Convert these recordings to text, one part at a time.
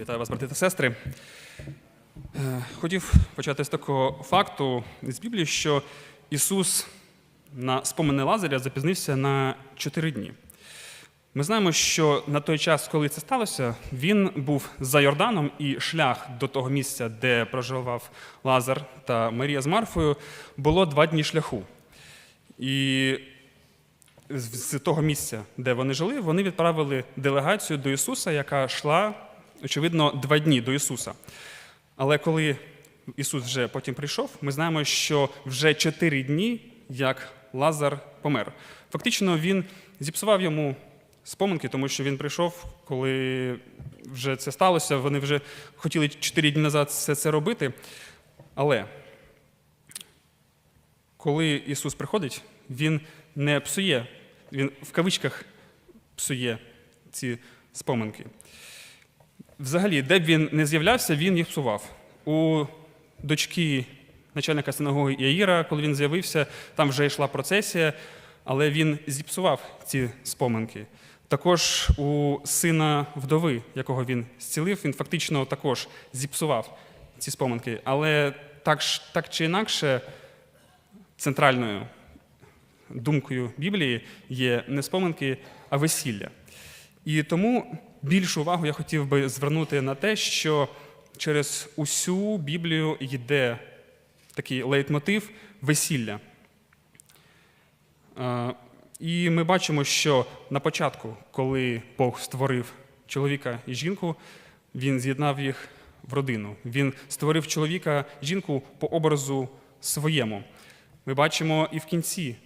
Вітаю вас, брати та сестри. Е, Хотів почати з такого факту з Біблії, що Ісус на спомини Лазаря запізнився на 4 дні. Ми знаємо, що на той час, коли це сталося, він був за Йорданом, і шлях до того місця, де проживав Лазар та Марія з Марфою, було два дні шляху. І з того місця, де вони жили, вони відправили делегацію до Ісуса, яка йшла, очевидно, два дні до Ісуса. Але коли Ісус вже потім прийшов, ми знаємо, що вже чотири дні, як Лазар помер. Фактично, він зіпсував йому споминки, тому що він прийшов, коли вже це сталося. Вони вже хотіли чотири дні назад все це робити. Але коли Ісус приходить, Він не псує, Він в кавичках псує ці споминки. Взагалі, де б він не з'являвся, він їх псував. У дочки начальника синагоги Яїра, коли він з'явився, там вже йшла процесія, але він зіпсував ці споминки. Також у сина вдови, якого він зцілив, він фактично також зіпсував ці споминки. Але так, так чи інакше, центральною думкою Біблії є не споминки, а весілля. І тому більшу увагу я хотів би звернути на те, що через усю Біблію йде такий лейтмотив весілля. Е, І ми бачимо, що на початку, коли Бог створив чоловіка і жінку, він з'єднав їх в родину. Він створив чоловіка і жінку по образу своєму. Ми бачимо і в кінці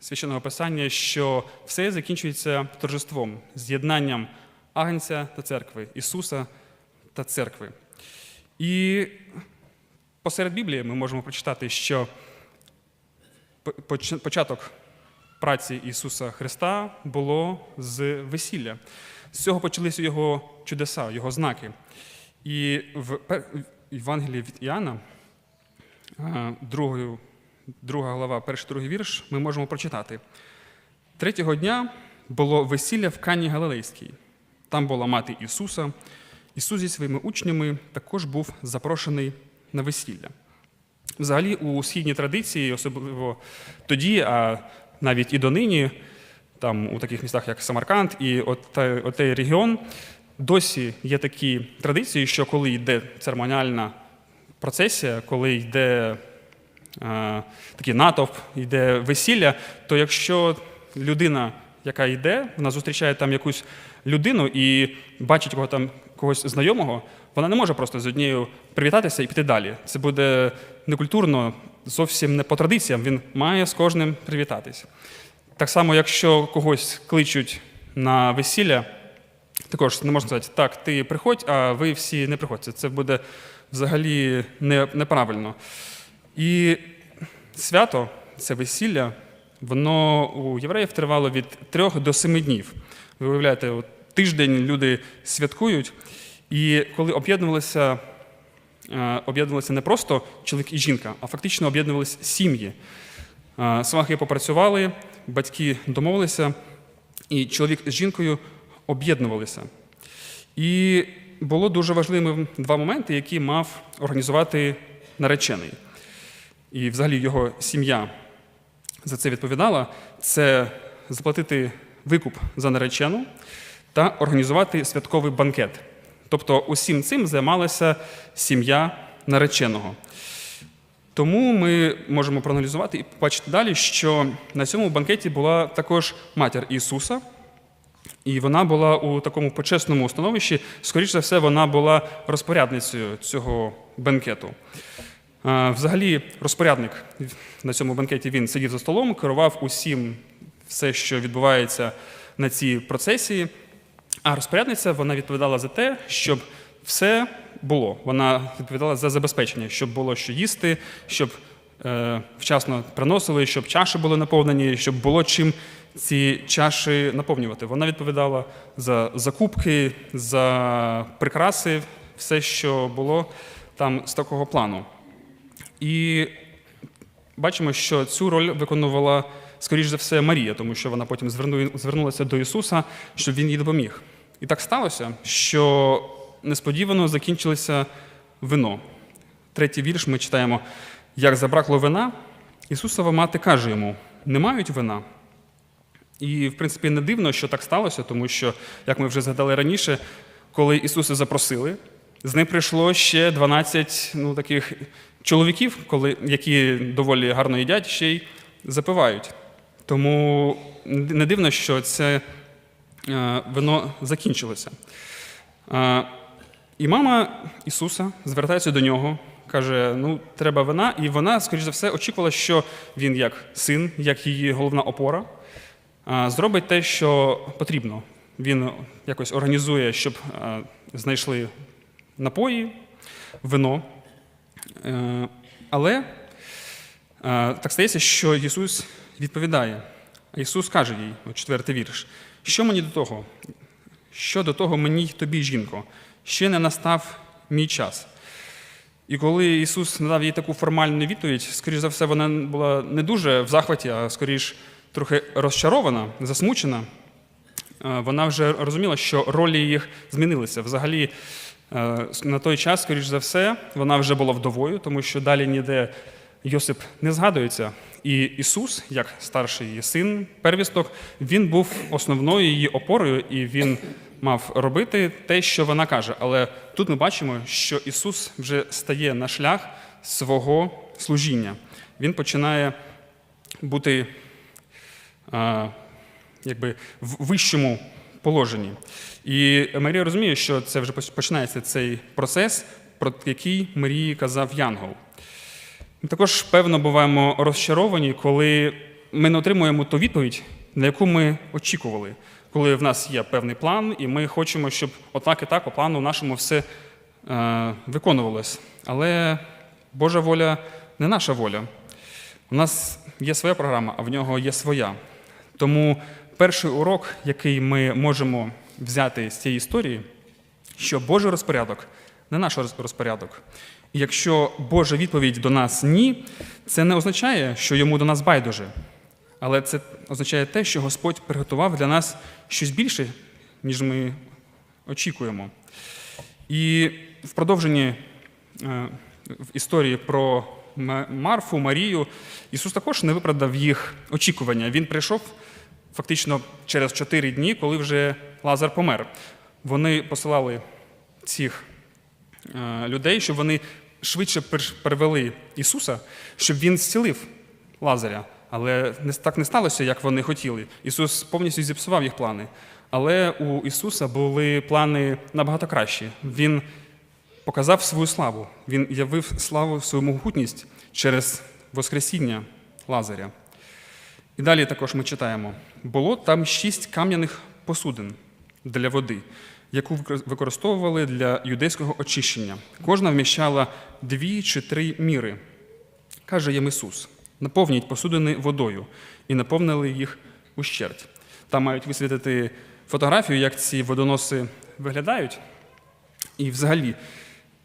священного писання, що все закінчується торжеством, з'єднанням Агнця та церкви, Ісуса та церкви. І посеред Біблії ми можемо прочитати, що початок праці Ісуса Христа було з весілля. З цього почалися його чудеса, його знаки. І в Євангелії від Іоанна, а, другою, друга глава, перший другий вірш, ми можемо прочитати. Третього дня було весілля в Кані Галилейській. Там була мати Ісуса. Ісус зі своїми учнями також був запрошений на весілля. Взагалі, у східній традиції, особливо тоді, а навіть і донині, там у таких містах, як Самарканд і от, те- от той регіон, досі є такі традиції, що коли йде церемоніальна процесія, коли йде е, такий натовп, йде весілля, то якщо людина, яка йде, вона зустрічає там якусь людину і бачить кого там когось знайомого, вона не може просто з однією привітатися і піти далі. Це буде некультурно, зовсім не по традиціям. Він має з кожним привітатись. Так само, якщо когось кличуть на весілля, також не можна сказати, так, ти приходь, а ви всі не приходьте. Це буде взагалі не, неправильно. І свято, це весілля, воно у євреїв тривало від трьох до семи днів. Ви уявляєте, от тиждень люди святкують, і коли об'єднувалися, е, об'єднувалися не просто чоловік і жінка, а фактично об'єднувалися сім'ї. Е, Свахи попрацювали, батьки домовилися, і чоловік з жінкою об'єднувалися. І було дуже важливими два моменти, які мав організувати наречений. І взагалі його сім'я за це відповідала: це заплатити викуп за наречену та організувати святковий банкет. Тобто усім цим займалася сім'я нареченого. Тому ми можемо проаналізувати і побачити далі, що на цьому банкеті була також матір Ісуса, і вона була у такому почесному становищі. Скоріше за все, вона була розпорядницею цього бенкету. А, Взагалі, розпорядник на цьому банкеті він сидів за столом, керував усім все, що відбувається на цій процесії. А розпорядниця вона відповідала за те, щоб все було. Вона відповідала за забезпечення, щоб було що їсти, щоб е, вчасно приносили, щоб чаші були наповнені, щоб було чим ці чаші наповнювати. Вона відповідала за закупки, за прикраси, все, що було там з такого плану. І бачимо, що цю роль виконувала, скоріш за все, Марія, тому що вона потім звернулася до Ісуса, щоб він їй допоміг. І так сталося, що несподівано закінчилося вино. Третій вірш ми читаємо: як забракло вина, Ісусова мати каже йому: не мають вина. І, в принципі, не дивно, що так сталося, тому що, як ми вже згадали раніше, коли Ісуса запросили, з ним прийшло ще 12 ну, таких чоловіків, коли, які доволі гарно їдять, ще й запивають. Тому не дивно, що це е, вино закінчилося. Е, І мама Ісуса звертається до нього, каже: ну, треба вина, і вона, скоріш за все, очікувала, що він, як син, як її головна опора, е, зробить те, що потрібно. Він якось організує, щоб знайшли напої, вино. Е, Але е, так стається, що Ісус відповідає. Ісус каже їй, четвертий вірш, що мені до того? Що до того мені й тобі, жінко? Ще не настав мій час. І коли Ісус надав їй таку формальну відповідь, скоріш за все, вона була не дуже в захваті, а скоріш трохи розчарована, засмучена. Е, Вона вже розуміла, що ролі їх змінилися. Взагалі, на той час, скоріш за все, вона вже була вдовою, тому що далі ніде Йосип не згадується. І Ісус, як старший її син, первісток, він був основною її опорою, і він мав робити те, що вона каже. Але тут ми бачимо, що Ісус вже стає на шлях свого служіння. Він починає бути а, якби, в вищому положенні. І Марія розуміє, що це вже починається цей процес, про який Марії казав Янгол. Ми також, певно, буваємо розчаровані, коли ми не отримуємо ту відповідь, на яку ми очікували, коли в нас є певний план, і ми хочемо, щоб отак і так по плану нашому все е, виконувалось. Але Божа воля не наша воля. У нас є своя програма, а в нього є своя. Тому перший урок, який ми можемо взяти з цієї історії, що Божий розпорядок не наш розпорядок. І якщо Божа відповідь до нас ні, це не означає, що йому до нас байдуже. Але це означає те, що Господь приготував для нас щось більше, ніж ми очікуємо. І в продовженні е, в історії про Марфу, Марію, Ісус також не виправдав їх очікування. Він прийшов фактично через чотири дні, коли вже Лазар помер. Вони посилали цих е, людей, щоб вони швидше пер- перевели Ісуса, щоб він зцілив Лазаря. Але так не сталося, як вони хотіли. Ісус повністю зіпсував їх плани. Але у Ісуса були плани набагато кращі. Він показав свою славу. Він явив славу, свою могутність через Воскресіння Лазаря. І далі також ми читаємо: було там шість кам'яних посудин для води, яку використовували для юдейського очищення. Кожна вміщала дві чи три міри. Каже їм Ісус: наповніть посудини водою і наповнили їх ущерть. Там мають висвітити фотографію, як ці водоноси виглядають. І взагалі,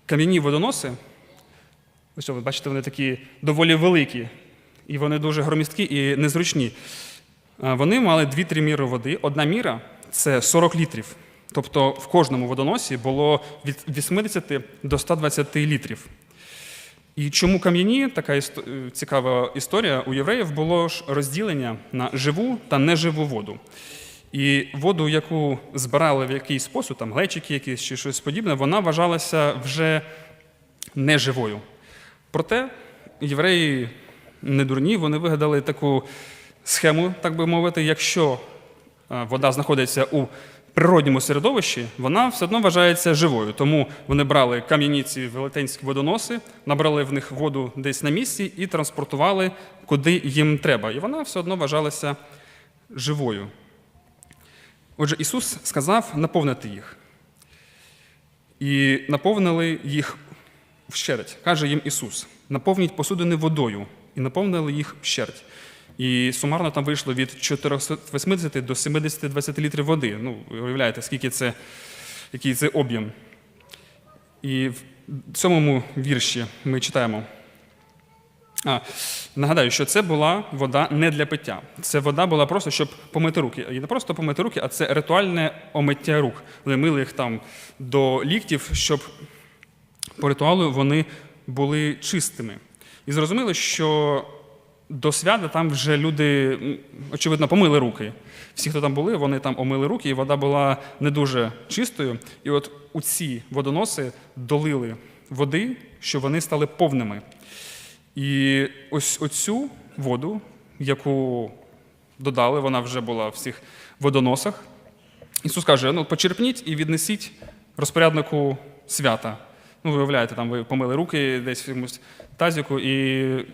кам'яні водоноси, що, ви бачите, вони такі доволі великі, і вони дуже громісткі і незручні. Вони мали дві-три міри води. Одна міра це 40 літрів. Тобто в кожному водоносі було від 80 до 120 літрів. І чому кам'яні? Така е, цікава історія. У євреїв було ж розділення на живу та неживу воду. І воду, яку збирали в якийсь спосіб, там глечики якісь чи щось подібне, вона вважалася вже неживою. Проте євреї не дурні, вони вигадали таку схему, так би мовити, якщо е, вода знаходиться у природньому середовищі, вона все одно вважається живою. Тому вони брали кам'яні ці велетенські водоноси, набрали в них воду десь на місці і транспортували, куди їм треба. І вона все одно вважалася живою. Отже, Ісус сказав наповнити їх. І наповнили їх вщерть. Каже їм Ісус: наповніть посудини водою, і наповнили їх вщерть. І сумарно там вийшло від 480 до 70-20 літрів води. Ну, уявляєте, скільки це, який це об'єм. І в сьомому вірші ми читаємо. А, нагадаю, що це була вода не для пиття. Це вода була просто, щоб помити руки. І не просто помити руки, а це ритуальне омиття рук. Вони мили їх там до ліктів, щоб по ритуалу вони були чистими. І зрозуміло, що до свята там вже люди, очевидно, помили руки. Всі, хто там були, вони там омили руки, і вода була не дуже чистою. І от у ці водоноси долили води, щоб вони стали повними. І ось оцю воду, яку додали, вона вже була в всіх водоносах. Ісус каже: ну, почерпніть і віднесіть розпоряднику свята. Ну, ви уявляєте, там ви помили руки десь в якомусь тазіку і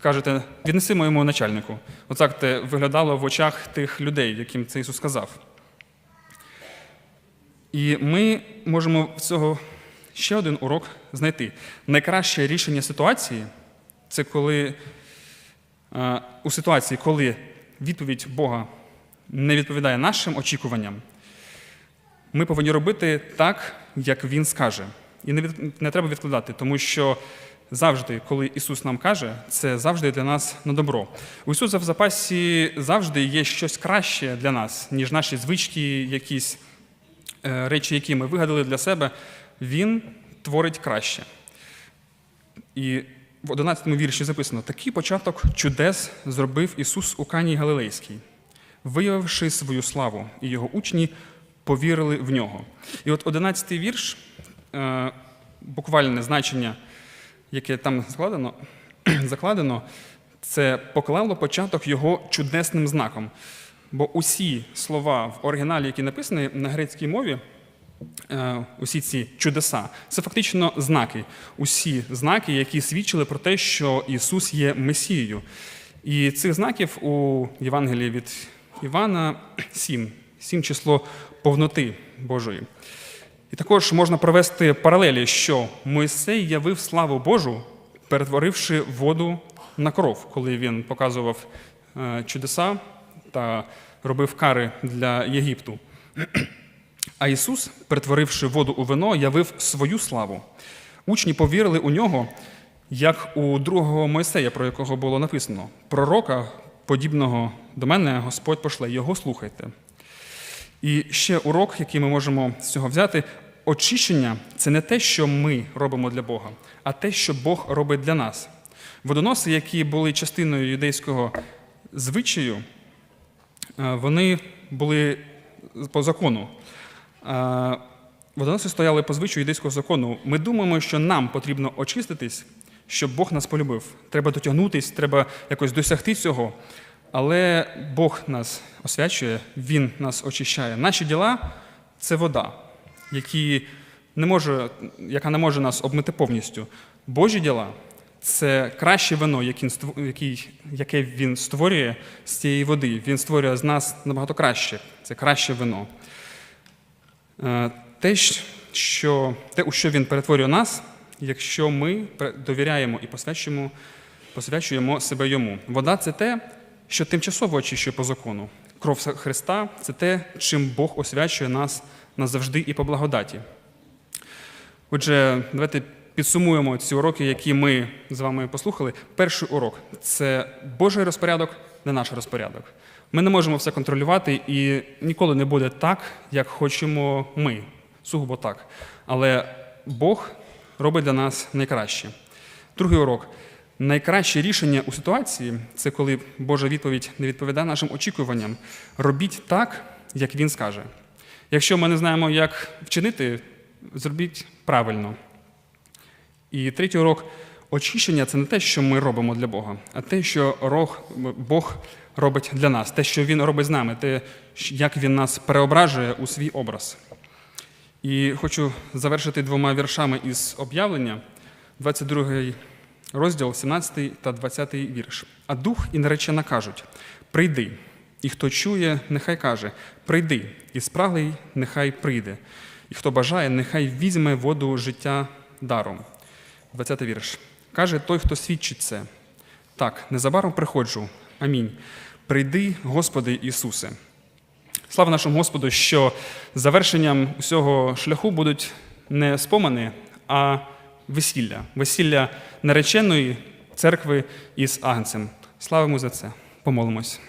кажете, віднеси моєму начальнику. Оцак це виглядало в очах тих людей, яким це Ісус сказав. І ми можемо з цього ще один урок знайти. Найкраще рішення ситуації це коли е, у ситуації, коли відповідь Бога не відповідає нашим очікуванням, ми повинні робити так, як Він скаже. І не, від, не треба відкладати, тому що завжди, коли Ісус нам каже, це завжди для нас на добро. У Ісуса в запасі завжди є щось краще для нас, ніж наші звички, якісь е, речі, які ми вигадали для себе. Він творить краще. І в 11 вірші записано: такий початок чудес зробив Ісус у Кані Галилейській, виявивши свою славу, і його учні повірили в нього. І от 11 вірш, буквальне значення, яке там закладено, закладено, це поклало початок його чудесним знаком. Бо усі слова в оригіналі, які написані на грецькій мові, е, усі ці чудеса, це фактично знаки. Усі знаки, які свідчили про те, що Ісус є Месією. І цих знаків у Євангелії від Івана сім. Сім число повноти Божої. І також можна провести паралелі, що Мойсей явив славу Божу, перетворивши воду на кров, коли він показував е, чудеса та робив кари для Єгипту. А Ісус, перетворивши воду у вино, явив свою славу. Учні повірили у нього, як у другого Мойсея, про якого було написано: пророка, подібного до мене, Господь пошле, його слухайте. І ще урок, який ми можемо з цього взяти: очищення це не те, що ми робимо для Бога, а те, що Бог робить для нас. Водоноси, які були частиною юдейського звичаю, е, вони були по закону. Е, Водоноси стояли по звичаю юдейського закону. Ми думаємо, що нам потрібно очиститись, щоб Бог нас полюбив. Треба дотягнутись, треба якось досягти цього. Але Бог нас освячує, Він нас очищає. Наші діла це вода, які не може, яка не може нас обмити повністю. Божі діла це краще вино, яке він створює з цієї води. Він створює з нас набагато краще. Це краще вино. Е, те, що, те, у що він перетворює нас, якщо ми довіряємо і посвячуємо, посвячуємо себе йому. Вода це те, що тимчасово очищує по закону. Кров Христа це те, чим Бог освячує нас назавжди і по благодаті. Отже, давайте підсумуємо ці уроки, які ми з вами послухали. Перший урок це Божий розпорядок, не наш розпорядок. Ми не можемо все контролювати і ніколи не буде так, як хочемо ми. Сугубо так. Але Бог робить для нас найкраще. Другий урок. Найкраще рішення у ситуації це коли Божа відповідь не відповідає нашим очікуванням. Робіть так, як він скаже. Якщо ми не знаємо, як вчинити, зробіть правильно. І третій урок очищення це не те, що ми робимо для Бога, а те, що Бог робить для нас, те, що Він робить з нами, те, як Він нас переображує у свій образ. І хочу завершити двома віршами із об'явлення, 22 розділ, 17 та 20 вірш. А дух і наречена кажуть: прийди, і хто чує, нехай каже: прийди, і спраглий, нехай прийде, і хто бажає, нехай візьме воду життя даром. 20 вірш. Каже той, хто свідчить це. Так, незабаром приходжу. Амінь. Прийди, Господи Ісусе. Слава нашому Господу, що завершенням усього шляху будуть не спомини, а весілля. Весілля нареченої церкви із Агнцем. Славимо за це. Помолимось.